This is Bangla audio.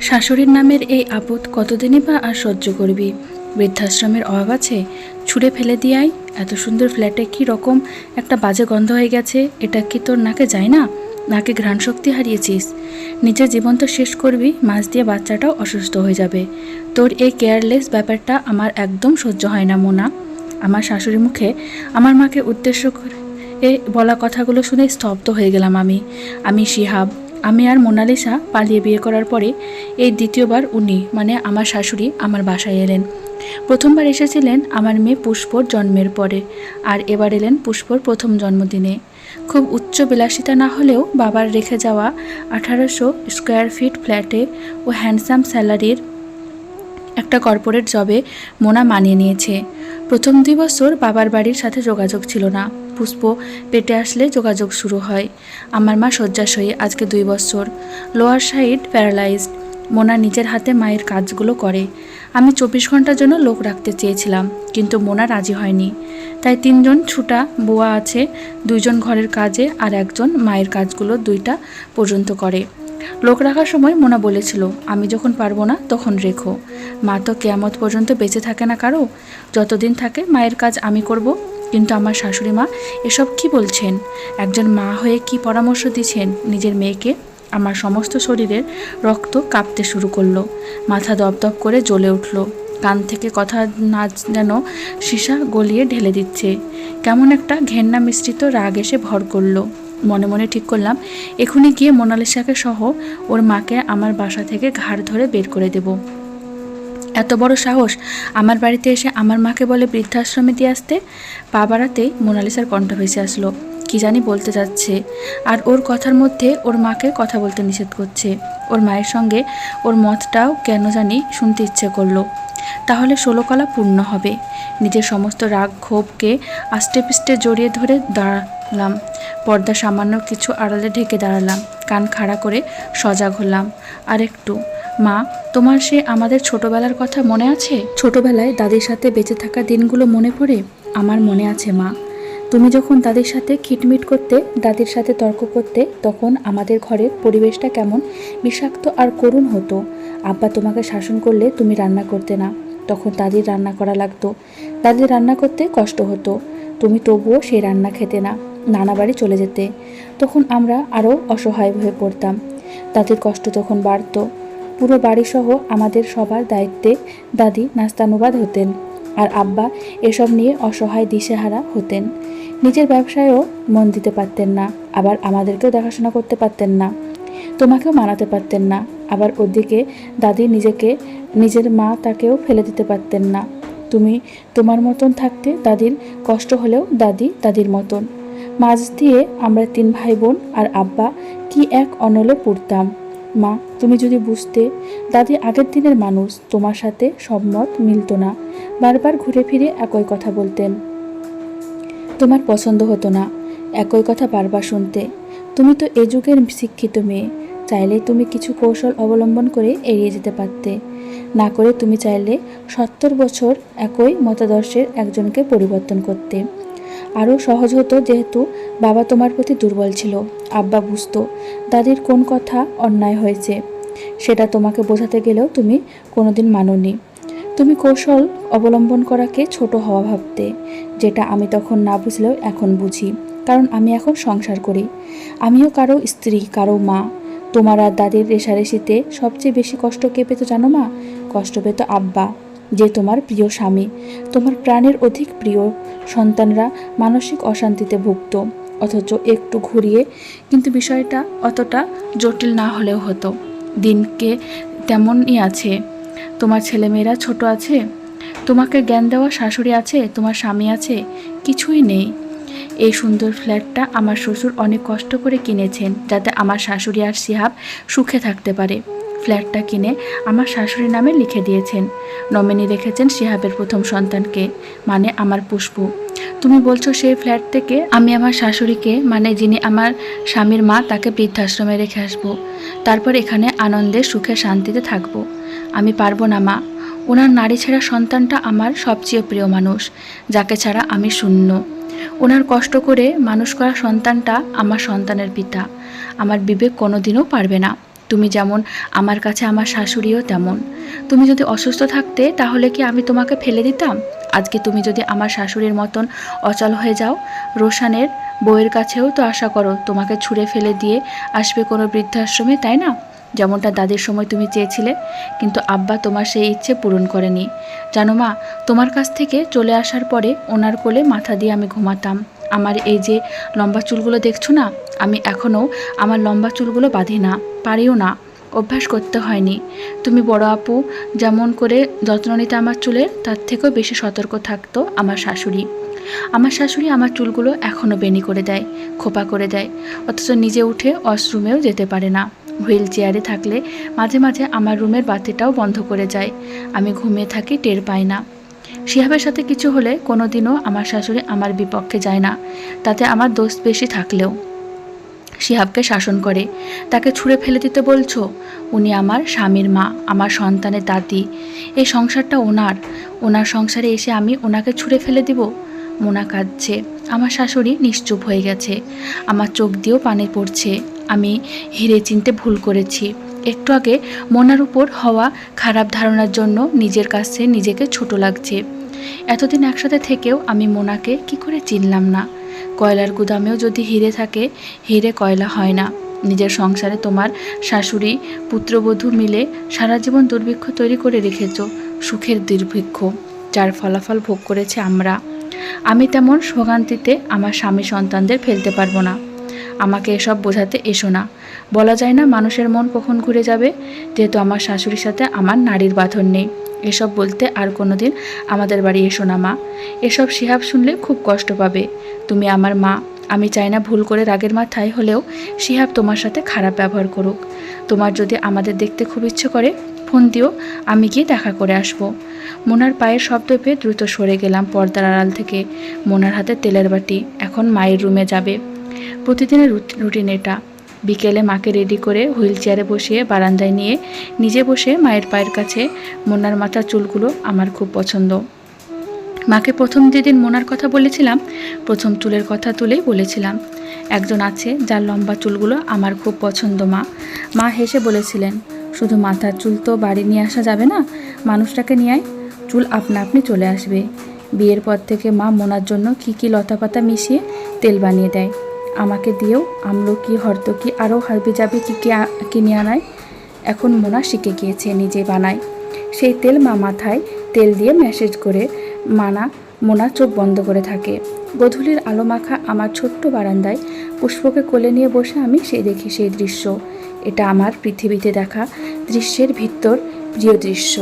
শাশুড়ির নামের এই আপদ কতদিনই বা আর সহ্য করবি? বৃদ্ধাশ্রমের অভাব আছে? ছুঁড়ে ফেলে দিয়াই? এত সুন্দর ফ্ল্যাটে কি রকম একটা বাজে গন্ধ হয়ে গেছে? এটা কি তোর নাকে যায় না? নাকে ঘ্রাণ শক্তি হারিয়েছিস। নিজের জীবন তো শেষ করবি, মাছ দিয়ে বাচ্চাটাও অসুস্থ হয়ে যাবে। তোর এই কেয়ারলেস ব্যাপারটা আমার একদম সহ্য হয় না, মোনা। আমার শাশুড়ি মুখে আমার মাকে উদ্দেশ্য করে এ বলা কথাগুলো শুনে স্তব্ধ হয়ে গেলাম আমি। আমি শিহাব আমি আর মোনালিসা পালিয়ে বিয়ে করার পরে এই দ্বিতীয়বার উনি মানে আমার শাশুড়ি, আমার বাসায় এলেন। প্রথমবার এসেছিলেন আমার মেয়ে পুষ্পর জন্মের পরে, আর এবার এলেন পুষ্পর প্রথম জন্মদিনে। খুব উচ্চ বিলাসিতা না হলেও বাবার রেখে যাওয়া আঠারোশো স্কোয়ার ফিট ফ্ল্যাটে ও হ্যান্ডসাম স্যালারির একটা কর্পোরেট জবে মোনা মানিয়ে নিয়েছে। প্রথম দুই বছর বাবার বাড়ির সাথে যোগাযোগ ছিল না। পুষ্প পেটে আসলে যোগাযোগ শুরু হয়। আমার মা শয্যাশয়ী, আজকে দুই বছর। Lower side paralysed. মোনা নিজের হাতে মায়ের কাজগুলো করে। আমি চব্বিশ ঘণ্টার জন্য লোক রাখতে চেয়েছিলাম, কিন্তু মোনা রাজি হয়নি। তাই তিনজন ছুটা বুয়া আছে, দুইজন ঘরের কাজে আর একজন মায়ের কাজগুলো দুইটা পর্যন্ত করে। লোক রাখার সময় মোনা বলেছিল, আমি যখন পারব না, তখন রেখো। মা তো কেয়ামত পর্যন্ত বেঁচে থাকে না কারও? যতদিন থাকে মায়ের কাজ আমি করব। কিন্তু আমার শাশুড়ি মা এসব কি বলছেন? একজন মা হয়ে কি পরামর্শ দিচ্ছেন নিজের মেয়েকে? আমার সমস্ত শরীরের রক্ত কাঁপতে শুরু করল। মাথা দপদপ করে জ্বলে উঠল। কান থেকে কথা না যেন সীসা গলিয়ে ঢেলে দিচ্ছে। কেমন একটা ঘেন্না মিশ্রিত রাগ এসে ভর করল। মনে মনে ঠিক করলাম এখনই গিয়ে মোনালিসাকে সহ ওর মাকে আমার বাসা থেকে ঘাড় ধরে বের করে দেব। এত বড় সাহস? আমার বাড়িতে এসে আমার মাকে বলে বৃদ্ধাশ্রমে দিয়ে আসতে? পা বাড়াতেই মোনালিসার কণ্ঠ ভেসে আসলো। কি জানি বলতে যাচ্ছে। আর ওর কথার মধ্যে ওর মাকে কথা বলতে নিষেধ করছে। ওর মায়ের সঙ্গে ওর মতটাও কেন জানি শুনতে ইচ্ছে করল। তাহলে ষোলকলা পূর্ণ হবে। নিজের সমস্ত রাগ, ক্ষোভকে আষ্টে পিষ্টে জড়িয়ে ধরে দাঁড়ালাম। পর্দা সামান্য কিছু আড়ালে ঢেকে দাঁড়ালাম। কান খাড়া করে সজাগ হলাম। আর একটু। মা, তোমার সে আমাদের ছোটবেলার কথা মনে আছে? ছোটবেলায় দাদির সাথে বেঁচে থাকা দিনগুলো মনে পড়ে? আমার মনে আছে, মা। তুমি যখন দাদির সাথে খিটমিট করতে, দাদির সাথে তর্ক করতে, তখন আমাদের ঘরের পরিবেশটা কেমন? বিষাক্ত আর করুণ হতো। আব্বা তোমাকে শাসন করলে তুমি রান্না করতে না। তখন দাদির রান্না করা লাগতো। দাদির রান্না করতে কষ্ট হতো। তুমি তবুও সেই রান্না খেতে না, নানা বাড়ি চলে যেতে। তখন আমরা আরও অসহায় হয়ে পড়তাম। দাদির কষ্ট তখন বাড়তো। পুরো বাড়িসহ আমাদের সবার দায়িত্বে দাদি নাস্তানুবাদ হতেন আর আব্বা এসব নিয়ে অসহায় দিশেহারা হতেন। নিজের ব্যবসায়ও মন দিতে পারতেন না, আবার আমাদেরকেও দেখাশোনা করতে পারতেন না। তোমাকেও মানাতে পারতেন না, আবার ওদিকে দাদি নিজেকে, নিজের মা তাকেও ফেলে দিতে পারতেন না। তুমি তোমার মতন থাকতে দাদির কষ্ট হলেও দাদি দাদির মতন। মাঝ দিয়ে আমরা তিন ভাই বোন আর আব্বা কি এক অনলে পড়তাম। মা তুমি যদি বুঝতে দাদি আগের দিনের মানুষ, তোমার সাথে সম্মত মিলতো না। বারবার ঘুরে ফিরে একই কথা বলতেন। তোমার পছন্দ হতো না, একই কথা বারবার শুনতে। তুমি তো এ যুগের শিক্ষিত মেয়ে, চাইলে তুমি কিছু কৌশল অবলম্বন করে এড়িয়ে যেতে পারতে। না করে তুমি চাইলে সত্তর বছর একই মতাদর্শের একজনকে পরিবর্তন করতে। আরও সহজ হতো যেহেতু বাবা তোমার প্রতি দুর্বল ছিল। আব্বা বুঝতো, দাদির কোন কথা অন্যায় হয়েছে? সেটা তোমাকে বোঝাতে গেলেও তুমি কোনোদিন মাননি। তুমি কৌশল অবলম্বন করাকে ছোট হওয়া ভাবতে, যেটা আমি তখন না বুঝলেও এখন বুঝি, কারণ আমি এখন সংসার করি। আমিও কারও স্ত্রী, কারও মা। তোমার আর দাদির রেশারেশিতে সবচেয়ে বেশি কষ্ট কে পেতো জানো মা? কষ্ট পেত আব্বা। যে তোমার প্রিয় স্বামী। তোমার প্রাণের অধিক প্রিয়। সন্তানরা মানসিক অশান্তিতে ভুগত, অথচ একটু ঘুরিয়ে, কিন্তু বিষয়টা অতটা জটিল না হলেও হতো। দিনকে তেমনই আছে। তোমার ছেলেমেয়েরা ছোট আছে? তোমাকে জ্ঞান দেওয়া শাশুড়ি আছে? তোমার স্বামী আছে? কিছুই নেই। এই সুন্দর ফ্ল্যাটটা আমার শ্বশুর অনেক কষ্ট করে কিনেছেন, যাতে আমার শাশুড়ি আর সিহাব সুখে থাকতে পারে। ফ্ল্যাটটা কিনে আমার শাশুড়ির নামে লিখে দিয়েছেন। নমিনি রেখেছেন সিহাবের প্রথম সন্তানকে মানে আমার পুষ্প। তুমি বলছো সেই ফ্ল্যাট থেকে আমি আমার শাশুড়িকে মানে যিনি আমার স্বামীর মা, তাকে বৃদ্ধাশ্রমে রেখে আসব। তারপর এখানে আনন্দে, সুখে, শান্তিতে থাকব। আমি পারব না, মা। ওনার নারী ছেঁড়া সন্তানটা আমার সবচেয়ে প্রিয় মানুষ, যাকে ছাড়া আমি শূন্য। ওনার কষ্ট করে মানুষ করা সন্তানটা আমার সন্তানের পিতা। আমার বিবেক কোনোদিনও পারবে না। তুমি যেমন আমার কাছে আমার শাশুড়িও তেমন। তুমি যদি অসুস্থ থাকতে, তাহলে কি আমি তোমাকে ফেলে দিতাম? আজকে তুমি যদি আমার শাশুড়ির মতন অচল হয়ে যাও, রোশানের বউয়ের কাছেও তো আশা করো তোমাকে ছুঁড়ে ফেলে দিয়ে আসবে কোনো বৃদ্ধাশ্রমে, তাই না? যেমনটা দাদির সময় তুমি চেয়েছিলে, কিন্তু আব্বা তোমার সেই ইচ্ছে পূরণ করেনি। জানো মা, তোমার কাছ থেকে চলে আসার পরে ওনার কোলে মাথা দিয়ে আমি ঘুমাতাম। আমার এই যে লম্বা চুলগুলো দেখছ না, আমি এখনও আমার লম্বা চুলগুলো বাঁধি না, পারিও না, অভ্যাস করতে হয়নি। তুমি বড় আপু, যেমন করে যত্ন নিতে আমার চুলের তার থেকেও বেশি সতর্ক থাকতো আমার শাশুড়ি। আমার শাশুড়ি আমার চুলগুলো এখনও বেনি করে দেয়, খোপা করে দেয়, অথচ নিজে উঠে ওয়াশরুমেও যেতে পারে না। হুইল চেয়ারে থাকলে মাঝে মাঝে আমার রুমের বাতিটাও বন্ধ করে যায়, আমি ঘুমিয়ে থাকি টের পাই না। শিহাবের সাথে কিছু হলে কোনো দিনও আমার শাশুড়ি আমার বিপক্ষে যায় না, তাতে আমার দোষ বেশি থাকলেও। শিহাবকে শাসন করে, তাকে ছুঁড়ে ফেলে দিতে বলছো? উনি আমার স্বামীর মা, আমার সন্তানের দাদি। এই সংসারটা ওনার ওনার সংসারে এসে আমি ওনাকে ছুঁড়ে ফেলে দিব? মোনা কাঁদছে, আমার শাশুড়ি নিশ্চুপ হয়ে গেছে, আমার চোখ দিয়েও পানি পড়ছে, আমি হিরে চিনতে ভুল করেছি। একটু আগে মোনার উপর হওয়া খারাপ ধারণার জন্য নিজের কাছে নিজেকে ছোট লাগছে। এতদিন একসাথে থেকেও আমি মোনাকে কি করে চিনলাম না? কয়লার গুদামেও যদি হিরে থাকে, হিরে কয়লা হয় না। নিজের সংসারে তোমার শাশুড়ি, পুত্রবধূ মিলে সারা জীবন দুর্ভিক্ষ তৈরি করে রেখেছ, সুখের দুর্ভিক্ষ, যার ফলাফল ভোগ করেছে আমরা। আমি তেমন ভোগান্তিতে আমার স্বামী সন্তানদের ফেলতে পারব না। আমাকে এসব বোঝাতে এসো না। বলা যায় না মানুষের মন কখন ঘুরে যাবে, যেহেতু আমার শাশুড়ির সাথে আমার নারীর বাঁধন নেই। এসব বলতে আর কোনোদিন আমাদের বাড়ি এসো না, মা। এসব শিহাব শুনলে খুব কষ্ট পাবে। তুমি আমার মা, আমি চাই না ভুল করে রাগের মাথায় হলেও শিহাব তোমার সাথে খারাপ ব্যবহার করুক। তোমার যদি আমাদের দেখতে খুব ইচ্ছে করে, ফোন দিও, আমি গিয়ে দেখা করে আসব। মোনার পায়ের শব্দ পেয়ে দ্রুত সরে গেলাম পর্দার আড়াল থেকে। মোনার হাতে তেলের বাটি, এখন মায়ের রুমে যাবে। প্রতিদিনের রুটিন এটা। বিকেলে মাকে রেডি করে হুইল চেয়ারে বসিয়ে বারান্দায় নিয়ে নিজে বসে মায়ের পায়ের কাছে মোনার মাথার চুলগুলো আমার খুব পছন্দ। মাকে প্রথম যেদিন মোনার কথা বলেছিলাম, প্রথম চুলের কথা তুলেই বলেছিলাম, একজন আছে যার লম্বা চুলগুলো আমার খুব পছন্দ, মা। মা হেসে বলেছিলেন, শুধু মাথার চুল তো বাড়ি নিয়ে আসা যাবে না, মানুষটাকে নিয়ে আয়, চুল আপনা আপনি চলে আসবে। বিয়ের পর থেকে মা মোনার জন্য কি কি লতাপাতা মিশিয়ে তেল বানিয়ে দেয়। আমাকে দিয়েও আমলকি হরতকি আরও হারবি যাবে কী কিনে আনায় এখন মোনা শিখে গিয়েছে নিজে বানায়। সেই তেল মা মাথায় তেল দিয়ে ম্যাসেজ করে মানা, মোনা চোখ বন্ধ করে থাকে। গধূলির আলো মাখা আমার ছোট্ট বারান্দায় পুষ্পকে কোলে নিয়ে বসে আমি সেই দেখি সেই দৃশ্য। এটা আমার পৃথিবীতে দেখা দৃশ্যের ভিতর প্রিয় দৃশ্য।